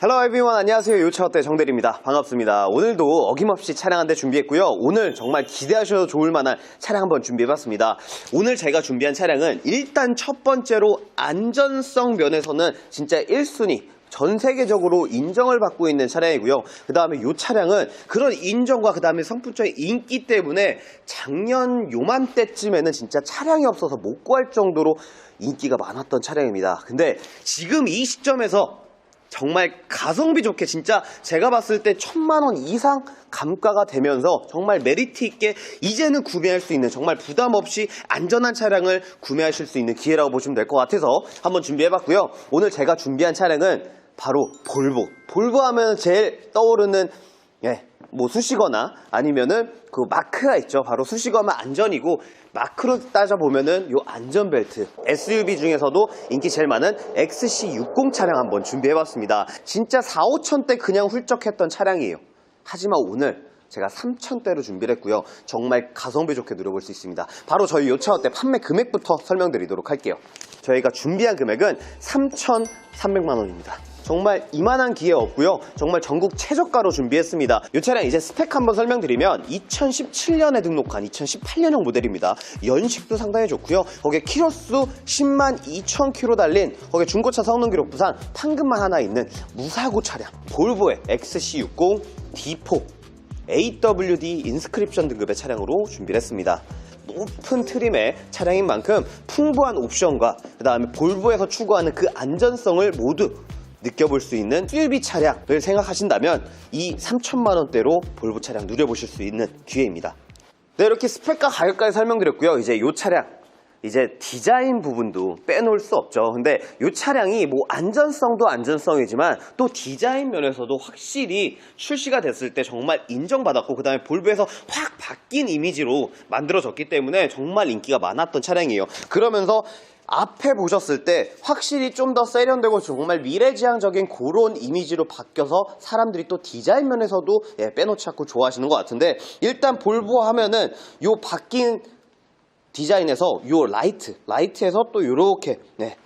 헬로 에비원 안녕하세요. 요차어때? 정대리입니다. 반갑습니다. 오늘도 어김없이 차량 한 대 준비했고요. 오늘 정말 기대하셔도 좋을 만한 차량 한번 준비해봤습니다. 오늘 제가 준비한 차량은 일단 첫 번째로 안전성 면에서는 진짜 1순위 전 세계적으로 인정을 받고 있는 차량이고요. 그 다음에 이 차량은 그런 인정과 그 다음에 성품적인 인기 때문에 작년 요맘때쯤에는 진짜 차량이 없어서 못 구할 정도로 인기가 많았던 차량입니다. 근데 지금 이 시점에서 정말 가성비 좋게 진짜 제가 봤을 때 천만 원 이상 감가가 되면서 정말 메리트 있게 이제는 구매할 수 있는 정말 부담 없이 안전한 차량을 구매하실 수 있는 기회라고 보시면 될 것 같아서 한번 준비해봤고요. 오늘 제가 준비한 차량은 바로 볼보. 볼보 하면 제일 떠오르는 예, 뭐 수식어나 아니면은 그 마크가 있죠. 바로 수식어만 안전이고 마크로 따져보면은 요 안전벨트 SUV 중에서도 인기 제일 많은 XC60 차량 한번 준비해봤습니다. 진짜 4, 5천대 그냥 훌쩍 했던 차량이에요. 하지만 오늘 제가 3천대로 준비를 했고요. 정말 가성비 좋게 누려볼 수 있습니다. 바로 저희 요 차 어 때 판매 금액부터 설명드리도록 할게요. 저희가 준비한 금액은 3,300만 원입니다. 정말 이만한 기회 없고요. 정말 전국 최저가로 준비했습니다. 이 차량 이제 스펙 한번 설명드리면 2017년에 등록한 2018년형 모델입니다. 연식도 상당히 좋고요. 거기에 키로수 10만 2천 킬로 달린 거기에 중고차 성능 기록 부산 판금만 하나 있는 무사고 차량 볼보의 XC60 D4 AWD 인스크립션 등급의 차량으로 준비를 했습니다. 높은 트림의 차량인 만큼 풍부한 옵션과 그 다음에 볼보에서 추구하는 그 안전성을 모두 느껴볼 수 있는 SUV 차량을 생각하신다면 이 3천만 원대로 볼보 차량 누려보실 수 있는 기회입니다. 네, 이렇게 스펙과 가격까지 설명드렸고요. 이제 이 차량 이제 디자인 부분도 빼놓을 수 없죠. 근데 이 차량이 뭐 안전성도 안전성이지만 또 디자인 면에서도 확실히 출시가 됐을 때 정말 인정받았고 그 다음에 볼보에서 확 바뀐 이미지로 만들어졌기 때문에 정말 인기가 많았던 차량이에요. 그러면서 앞에 보셨을 때 확실히 좀 더 세련되고 정말 미래지향적인 그런 이미지로 바뀌어서 사람들이 또 디자인 면에서도 예, 빼놓지 않고 좋아하시는 것 같은데 일단 볼보 하면은 요 바뀐 디자인에서 요 라이트, 라이트에서 또 요렇게 네.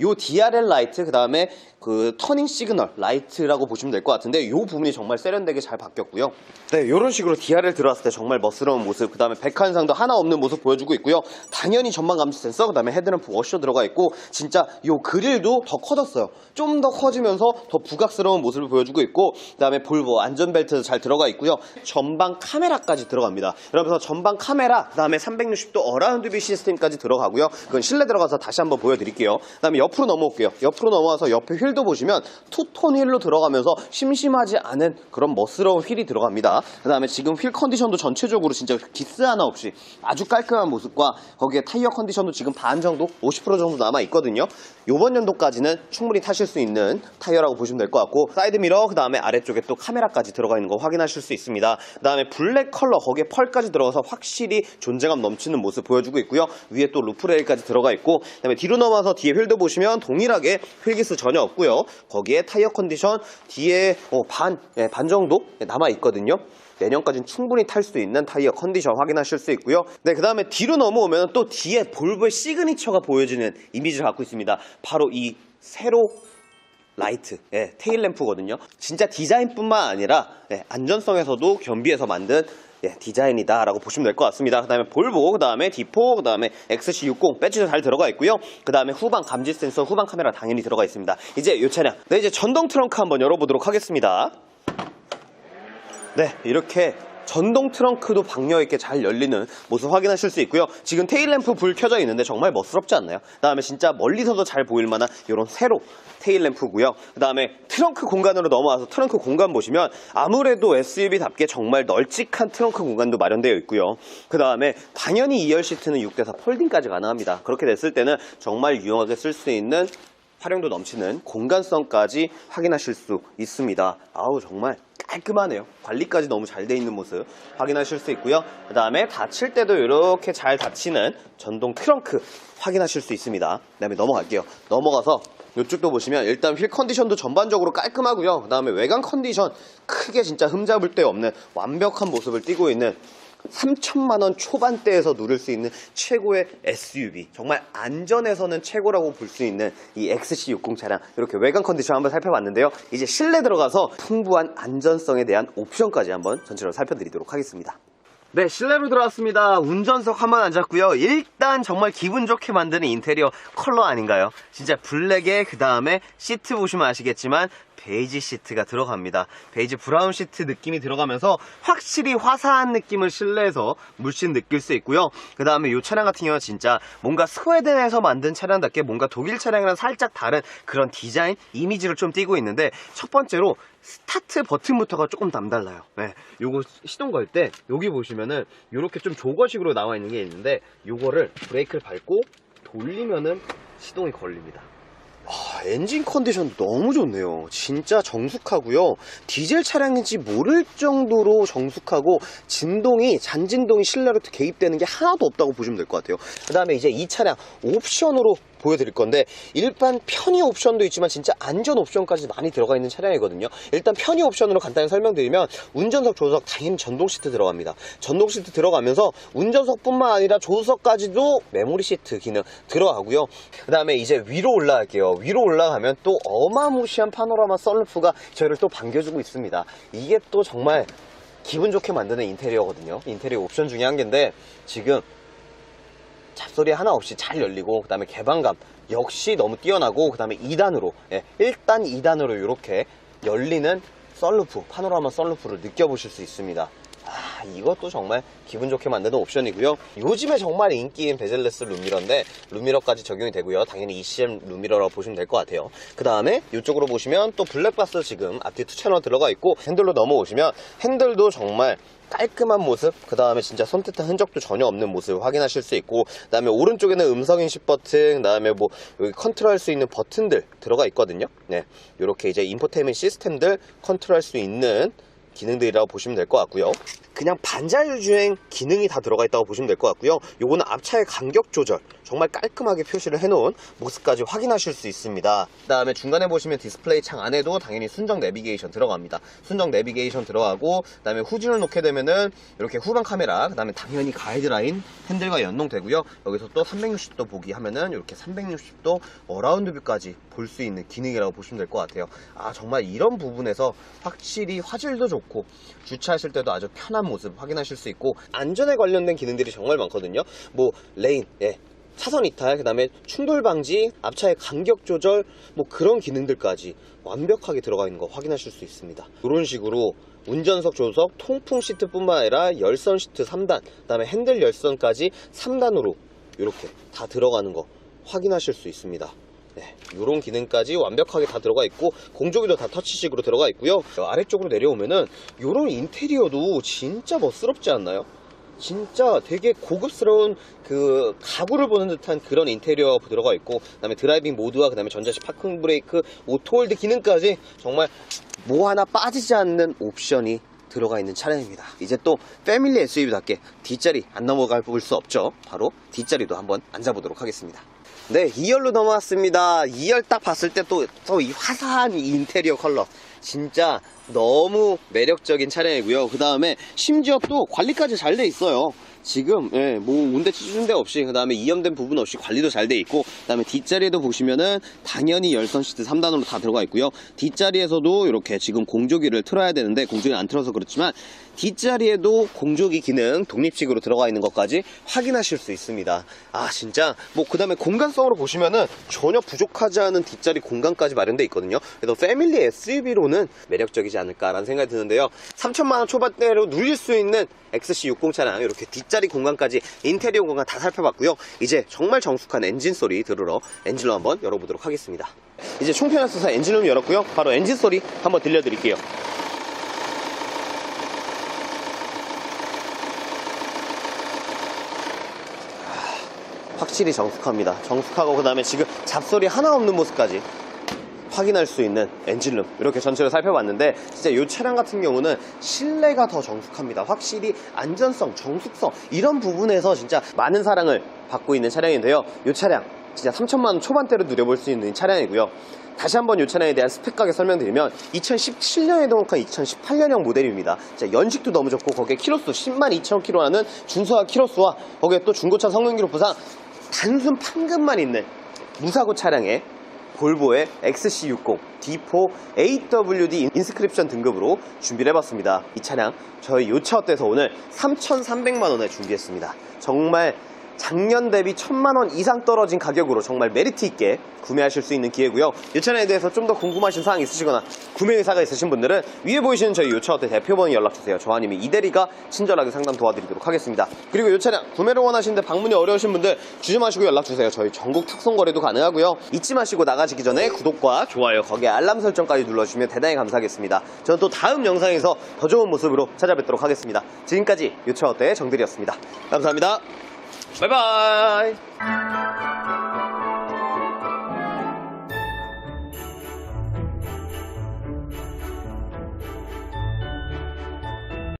요 DRL 라이트 그 다음에 그 터닝 시그널 라이트라고 보시면 될 것 같은데 요 부분이 정말 세련되게 잘 바뀌었고요. 네, 요런 식으로 DRL 들어왔을 때 정말 멋스러운 모습, 그 다음에 백한상도 하나 없는 모습 보여주고 있고요. 당연히 전방 감지 센서, 그 다음에 헤드램프 워셔 들어가 있고 진짜 요 그릴도 더 커졌어요. 좀 더 커지면서 더 부각스러운 모습을 보여주고 있고 그 다음에 볼보 안전벨트도 잘 들어가 있고요. 전방 카메라까지 들어갑니다. 그러면서 전방 카메라, 그 다음에 360도 어라운드 뷰 시스템까지 들어가고요. 그건 실내 들어가서 다시 한번 보여드릴게요. 그 다음에 옆으로 넘어올게요. 옆으로 넘어와서 옆에 휠도 보시면 투톤 휠로 들어가면서 심심하지 않은 그런 멋스러운 휠이 들어갑니다. 그 다음에 지금 휠 컨디션도 전체적으로 진짜 기스 하나 없이 아주 깔끔한 모습과 거기에 타이어 컨디션도 지금 반 정도, 50% 정도 남아 있거든요. 이번 연도까지는 충분히 타실 수 있는 타이어라고 보시면 될 것 같고 사이드 미러 그 다음에 아래쪽에 또 카메라까지 들어가 있는 거 확인하실 수 있습니다. 그 다음에 블랙 컬러 거기에 펄까지 들어가서 확실히 존재감 넘치는 모습 보여주고 있고요. 위에 또 루프레일까지 들어가 있고 그 다음에 뒤로 넘어와서 뒤에 휠도 보시면 동일하게 휠기스 전혀 없고 요. 거기에 타이어 컨디션 뒤에 어, 반, 예, 반 정도 남아 있거든요. 내년까지는 충분히 탈 수 있는 타이어 컨디션 확인하실 수 있고요. 네, 그 다음에 뒤로 넘어오면 또 뒤에 볼보의 시그니처가 보여지는 이미지를 갖고 있습니다. 바로 이 세로 라이트, 예, 테일 램프거든요. 진짜 디자인뿐만 아니라 예, 안전성에서도 겸비해서 만든 예, 디자인이다라고 보시면 될 것 같습니다. 그 다음에 볼보, 그 다음에 D4, 그 다음에 XC60 배지도 잘 들어가 있고요. 그 다음에 후방 감지 센서, 후방 카메라 당연히 들어가 있습니다. 이제 이 차량, 네, 이제 전동 트렁크 한번 열어보도록 하겠습니다. 네, 이렇게 전동 트렁크도 박력 있게 잘 열리는 모습 확인하실 수 있고요. 지금 테일램프 불 켜져 있는데 정말 멋스럽지 않나요? 그다음에 진짜 멀리서도 잘 보일 만한 이런 세로 테일램프고요. 그다음에 트렁크 공간으로 넘어와서 트렁크 공간 보시면 아무래도 SUV답게 정말 널찍한 트렁크 공간도 마련되어 있고요. 그다음에 당연히 2열 시트는 6대4 폴딩까지 가능합니다. 그렇게 됐을 때는 정말 유용하게 쓸 수 있는 활용도 넘치는 공간성까지 확인하실 수 있습니다. 아우 정말 깔끔하네요. 관리까지 너무 잘 돼 있는 모습 확인하실 수 있고요. 그 다음에 닫힐 때도 이렇게 잘 닫히는 전동 트렁크 확인하실 수 있습니다. 그 다음에 넘어갈게요. 넘어가서 이쪽도 보시면 일단 휠 컨디션도 전반적으로 깔끔하고요. 그 다음에 외관 컨디션 크게 진짜 흠잡을 데 없는 완벽한 모습을 띠고 있는 3천만 원 초반대에서 누릴 수 있는 최고의 SUV 정말 안전에서는 최고라고 볼 수 있는 이 XC60 차량 이렇게 외관 컨디션 한번 살펴봤는데요 이제 실내 들어가서 풍부한 안전성에 대한 옵션까지 한번 전체적으로 살펴드리도록 하겠습니다 네, 실내로 들어왔습니다. 운전석 한 번 앉았고요. 일단 정말 기분 좋게 만드는 인테리어 컬러 아닌가요? 진짜 블랙에 그 다음에 시트 보시면 아시겠지만 베이지 시트가 들어갑니다. 베이지 브라운 시트 느낌이 들어가면서 확실히 화사한 느낌을 실내에서 물씬 느낄 수 있고요. 그 다음에 이 차량 같은 경우는 진짜 뭔가 스웨덴에서 만든 차량답게 뭔가 독일 차량이랑 살짝 다른 그런 디자인, 이미지를 좀 띄고 있는데 첫 번째로 스타트 버튼부터가 조금 남달라요. 네, 요거 시동 걸 때 여기 보시면은 요렇게 좀 조거식으로 나와 있는 게 있는데 요거를 브레이크를 밟고 돌리면은 시동이 걸립니다. 아, 엔진 컨디션 너무 좋네요. 진짜 정숙하고요. 디젤 차량인지 모를 정도로 정숙하고 진동이 잔진동이 실내로 개입되는 게 하나도 없다고 보시면 될 것 같아요. 그 다음에 이제 이 차량 옵션으로 보여드릴 건데 일반 편의 옵션도 있지만 진짜 안전 옵션까지 많이 들어가 있는 차량이거든요. 일단 편의 옵션으로 간단히 설명드리면 운전석, 조수석 당연히 전동 시트 들어갑니다. 전동 시트 들어가면서 운전석 뿐만 아니라 조수석까지도 메모리 시트 기능 들어가고요. 그 다음에 이제 위로 올라갈게요. 위로 올라가면 또 어마무시한 파노라마 썬루프가 저희를 또 반겨주고 있습니다. 이게 또 정말 기분 좋게 만드는 인테리어거든요. 인테리어 옵션 중에 한 개인데 지금 잡소리 하나 없이 잘 열리고 그 다음에 개방감 역시 너무 뛰어나고 그 다음에 2단으로 예, 1단 2단으로 이렇게 열리는 썬루프 파노라마 썬루프를 느껴보실 수 있습니다 아 이것도 정말 기분 좋게 만드는 옵션이고요. 요즘에 정말 인기인 베젤레스 룸미러인데 룸미러까지 적용이 되고요. 당연히 ECM 룸미러라고 보시면 될 것 같아요. 그 다음에 이쪽으로 보시면 또 블랙박스 지금 앞뒤 투 채널 들어가 있고 핸들로 넘어오시면 핸들도 정말 깔끔한 모습, 그 다음에 진짜 손짓한 흔적도 전혀 없는 모습을 확인하실 수 있고, 그 다음에 오른쪽에는 음성 인식 버튼, 그 다음에 뭐 여기 컨트롤할 수 있는 버튼들 들어가 있거든요. 네, 이렇게 이제 인포테인먼트 시스템들 컨트롤할 수 있는 기능들이라고 보시면 될 것 같고요. 그냥 반자율주행 기능이 다 들어가 있다고 보시면 될 것 같고요. 요거는 앞차의 간격 조절 정말 깔끔하게 표시를 해놓은 모습까지 확인하실 수 있습니다. 그 다음에 중간에 보시면 디스플레이 창 안에도 당연히 순정 내비게이션 들어갑니다. 순정 내비게이션 들어가고 그 다음에 후진을 놓게 되면은 이렇게 후방 카메라 그 다음에 당연히 가이드라인 핸들과 연동되고요. 여기서 또 360도 보기 하면은 이렇게 360도 어라운드 뷰까지 볼 수 있는 기능이라고 보시면 될 것 같아요. 아 정말 이런 부분에서 확실히 화질도 좋고 주차하실 때도 아주 편한 모습 확인하실 수 있고 안전에 관련된 기능들이 정말 많거든요. 뭐 레인, 예, 차선 이탈, 그 다음에 충돌 방지, 앞차의 간격 조절, 뭐 그런 기능들까지 완벽하게 들어가 있는 거 확인하실 수 있습니다. 이런 식으로 운전석, 조수석, 통풍 시트뿐만 아니라 열선 시트 3단, 그 다음에 핸들 열선까지 3단으로 이렇게 다 들어가는 거 확인하실 수 있습니다. 네, 이런 기능까지 완벽하게 다 들어가 있고 공조기도 다 터치식으로 들어가 있고요. 아래쪽으로 내려오면은 이런 인테리어도 진짜 멋스럽지 않나요? 진짜 되게 고급스러운 그 가구를 보는 듯한 그런 인테리어 들어가 있고 그 다음에 드라이빙 모드와 그 다음에 전자식 파킹 브레이크, 오토홀드 기능까지 정말 뭐 하나 빠지지 않는 옵션이 들어가 있는 차량입니다. 이제 또 패밀리 SUV답게 뒷자리 안 넘어갈 수 없죠. 바로 뒷자리도 한번 앉아보도록 하겠습니다. 네, 2열로 넘어왔습니다. 2열 딱 봤을 때 또 또 이 화사한 이 인테리어 컬러 진짜 너무 매력적인 차량이고요. 그 다음에 심지어 또 관리까지 잘 돼 있어요. 지금 예, 뭐 온대 찢은 데 없이 그 다음에 이염된 부분 없이 관리도 잘 돼 있고 그 다음에 뒷자리에도 보시면은 당연히 열선 시트 3단으로 다 들어가 있고요. 뒷자리에서도 이렇게 지금 공조기를 틀어야 되는데 공조기 안 틀어서 그렇지만 뒷자리에도 공조기 기능 독립식으로 들어가 있는 것까지 확인하실 수 있습니다. 아 진짜 뭐 그 다음에 공간성으로 보시면은 전혀 부족하지 않은 뒷자리 공간까지 마련돼 있거든요. 그래서 패밀리 SUV로는 매력적이지 않을까라는 생각이 드는데요. 3천만 원 초반대로 누릴 수 있는 XC60 차량 이렇게 뒷자리 공간까지 인테리어 공간 다 살펴봤고요. 이제 정말 정숙한 엔진 소리 들으러 엔진룸 한번 열어보도록 하겠습니다. 이제 총편을 써서 엔진룸 열었고요. 바로 엔진 소리 한번 들려드릴게요. 확실히 정숙합니다. 정숙하고 그 다음에 지금 잡소리 하나 없는 모습까지 확인할 수 있는 엔진룸 이렇게 전체를 살펴봤는데 진짜 이 차량 같은 경우는 실내가 더 정숙합니다. 확실히 안전성, 정숙성 이런 부분에서 진짜 많은 사랑을 받고 있는 차량인데요. 이 차량 진짜 3천만 원 초반대로 누려볼 수 있는 차량이고요. 다시 한번 이 차량에 대한 스펙 가격 설명드리면 2017년에 등록한 2018년형 모델입니다. 자, 연식도 너무 좋고 거기에 키로수 10만 2천 킬로 하는 준수한 키로수와 거기에 또 중고차 성능 기록부상 단순 판금만 있는 무사고 차량에 볼보의 XC60 D4 AWD 인스크립션 등급으로 준비를 해봤습니다. 이 차량 저희 요차 어때서 오늘 3,300만 원에 준비했습니다. 정말 작년 대비 1,000만 원 이상 떨어진 가격으로 정말 메리트 있게 구매하실 수 있는 기회고요. 이 차량에 대해서 좀 더 궁금하신 사항 있으시거나 구매 의사가 있으신 분들은 위에 보이시는 저희 요차 어때 대표번호 연락 주세요. 저와 님이 이대리가 친절하게 상담 도와드리도록 하겠습니다. 그리고 이 차량 구매를 원하시는데 방문이 어려우신 분들 주지 마시고 연락 주세요. 저희 전국 탁송 거래도 가능하고요. 잊지 마시고 나가시기 전에 구독과 좋아요 거기에 알람 설정까지 눌러주시면 대단히 감사하겠습니다. 저는 또 다음 영상에서 더 좋은 모습으로 찾아뵙도록 하겠습니다. 지금까지 요차 어때 정들이었습니다. 감사합니다. 바이바이.